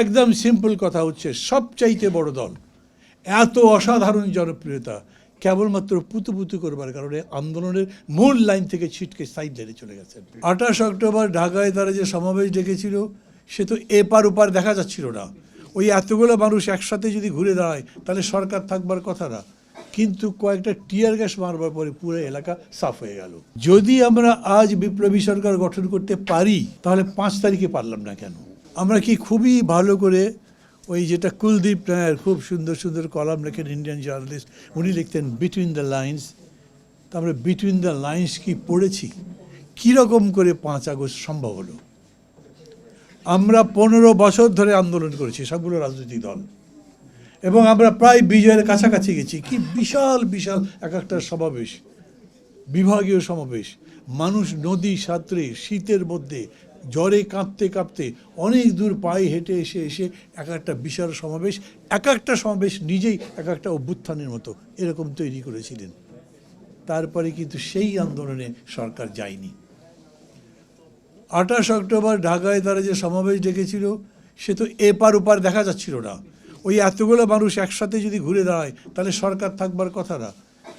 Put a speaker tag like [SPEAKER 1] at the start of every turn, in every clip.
[SPEAKER 1] একদম সিম্পল কথা হচ্ছে, সবচাইতে বড় দল। এত অসাধারণ জনপ্রিয়তা, কেবলমাত্র পুতু পুতু করবার কারণে আন্দোলনের মূল লাইন থেকে ছিটকে সাইড লাইনে চলে গেছেন আঠাশ অক্টোবর ঢাকায় তারা যে সমাবেশ ডেকেছিল, সে তো এপার ওপার দেখা যাচ্ছিল না। ওই এতগুলো মানুষ একসাথে যদি ঘুরে দাঁড়ায়, তাহলে সরকার থাকবার কথা না। কিন্তু কয়েকটা টিয়ার গ্যাস মারবার পরে পুরো এলাকা সাফ হয়ে গেল। যদি আমরা আজ বিপ্লবী সরকার গঠন করতে পারি, তাহলে পাঁচ তারিখে পারলাম না কেন? আমরা কি খুবই ভালো করে ওই যেটা কুলদীপ নায়ার খুব সুন্দর সুন্দর কলাম লেখেন ইন্ডিয়ান জার্নালিস্ট উনি লিখতেন বিটুইন দ্য লাইন্স তা আমরা বিটুইন দ্য লাইন্স কি পড়েছি? কীরকম করে পাঁচ আগস্ট সম্ভব হলো? আমরা পনেরো বছর ধরে আন্দোলন করেছি, সবগুলো রাজনৈতিক দল। এবং আমরা প্রায় বিজয়ের কাছাকাছি গেছি। কি বিশাল বিশাল এক একটা সমাবেশ, বিভাগীয় সমাবেশ। মানুষ নদী, সাঁতরে, শীতের মধ্যে জ্বরে কাঁপতে কাঁপতে অনেক দূর পায়ে হেঁটে এসে এসে এক একটা বিশাল সমাবেশ, এক একটা সমাবেশ নিজেই এক একটা অভ্যুত্থানের মতো এরকম তৈরি করেছিলেন। তারপরে কিন্তু সেই আন্দোলনে সরকার যায়নি। আঠাশ অক্টোবর ঢাকায় তারা যে সমাবেশ ডেকেছিল, সে তো এপার ওপার দেখা যাচ্ছিল না। ওই এতগুলো মানুষ একসাথে যদি ঘুরে দাঁড়ায়, তাহলে সরকার থাকবার কথা না।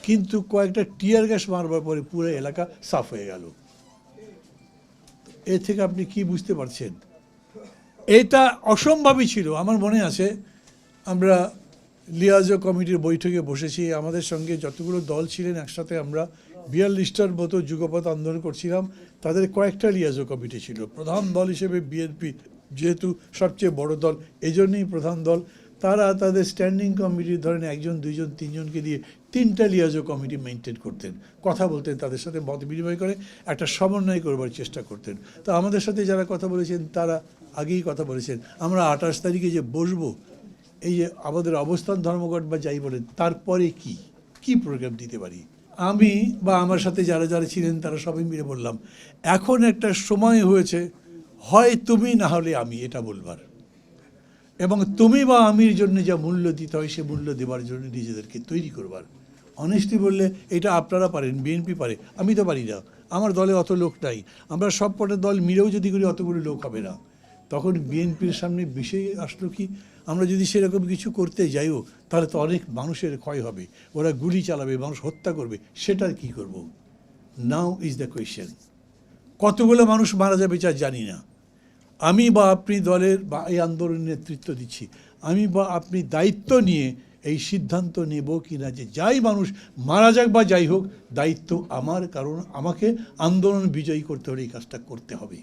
[SPEAKER 1] কিন্তু কয়েকটা টিয়ার গ্যাস মারবার পরে পুরো এলাকা সাফ হয়ে গেল। এ থেকে আপনি কি বুঝতে পারছেন? এটা অসম্ভবই ছিল। আমার মনে আছে, আমরা লিয়াজো কমিটির বৈঠকে বসেছি। আমাদের সঙ্গে যতগুলো দল ছিলেন, একসাথে আমরা বিয়াল্লিশটার মতো যুগপথ আন্দোলন করছিলাম। তাদের কয়েকটা লিয়াজো কমিটি ছিল। প্রধান দল হিসেবে বিএনপি যেহেতু সবচেয়ে বড় দল এই জন্যই প্রধান দল। তারা তাদের স্ট্যান্ডিং কমিটির ধরেন একজন, দুইজন, তিনজনকে দিয়ে তিনটা লিয়াজো কমিটি মেনটেন করতেন। কথা বলতেন, তাদের সাথে মত বিনিময় করে একটা সমন্বয় করবার চেষ্টা করতেন। তো আমাদের সাথে যারা কথা বলেছেন, তারা আগেই কথা বলেছেন। আমরা আঠাশ তারিখে যে বসবো, এই যে আমাদের অবস্থান, ধর্মঘট বা যাই বলেন, তারপরে কি? কি প্রোগ্রাম দিতে পারি? আমি বা আমার সাথে যারা যারা ছিলেন, তারা সবাই মিলে বললাম, এখন একটা সময় হয়েছে, হয় তুমি না হলে আমি, এটা বলবার। এবং তুমি বা আমির জন্য যা মূল্য দিতে হয়, সে মূল্য দেওয়ার জন্য নিজেদেরকে তৈরি করবার। অনেস্টলি বললে, এটা আপনারা পারেন বিএনপি পারে। আমি তো পারি না। আমার দলে অত লোক নাই। আমরা সব কটা দল মিলেও যদি করি, অতগুলো লোক হবে না। তখন বিএনপির সামনে বিষয় আসলো কি, আমরা যদি সেরকম কিছু করতে যাইও, তাহলে তো অনেক মানুষের ক্ষয় হবে। ওরা গুলি চালাবে, মানুষ হত্যা করবে। সেটার কি করব? নাও ইজ দ্য কোয়েশ্চেন কতগুলো মানুষ মারা যাবে যা জানি না। আমি বা আপনি দলের বা এই আন্দোলনের নেতৃত্ব দিচ্ছি। আমি বা আপনি দায়িত্ব নিয়ে এই সিদ্ধান্ত নেব কি না যে যাই মানুষ মারা যাক বা যাই হোক, দায়িত্ব আমার, কারণ আমাকে আন্দোলন বিজয়ী করতে হলে এই কাজটা করতে হবে।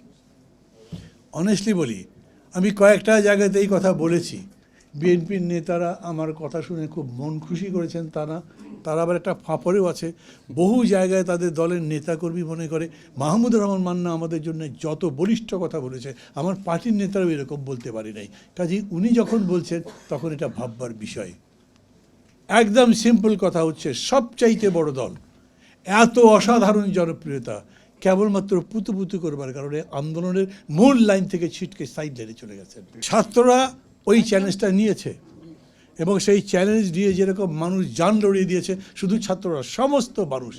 [SPEAKER 1] অনেস্টলি বলি, আমি কয়েকটা জায়গাতে এই কথা বলেছি। বিএনপির নেতারা আমার কথা শুনে খুব মন খুশি করেছেন, তারা তারা আবার একটা ফাঁপড়েও আছে। বহু জায়গায় তাদের দলের নেতাকর্মী মনে করে, মাহমুদুর রহমান মান্না আমাদের জন্য যত বলিষ্ঠ কথা বলেছে, আমার পার্টির নেতারাও এরকম বলতে পারে নাই। কাজেই উনি যখন বলছেন, তখন এটা ভাববার বিষয়। একদম সিম্পল কথা হচ্ছে, সবচাইতে বড় দল, এত অসাধারণ জনপ্রিয়তা, কেবলমাত্র পুতু পুতু করবার কারণে আন্দোলনের মূল লাইন থেকে ছিটকে সাইড লাইনে চলে গেছেন। ছাত্ররা ওই চ্যালেঞ্জটা নিয়েছে। এবং সেই চ্যালেঞ্জ দিয়ে যেরকম মানুষ যান লড়িয়ে দিয়েছে, শুধু ছাত্ররা, সমস্ত মানুষ।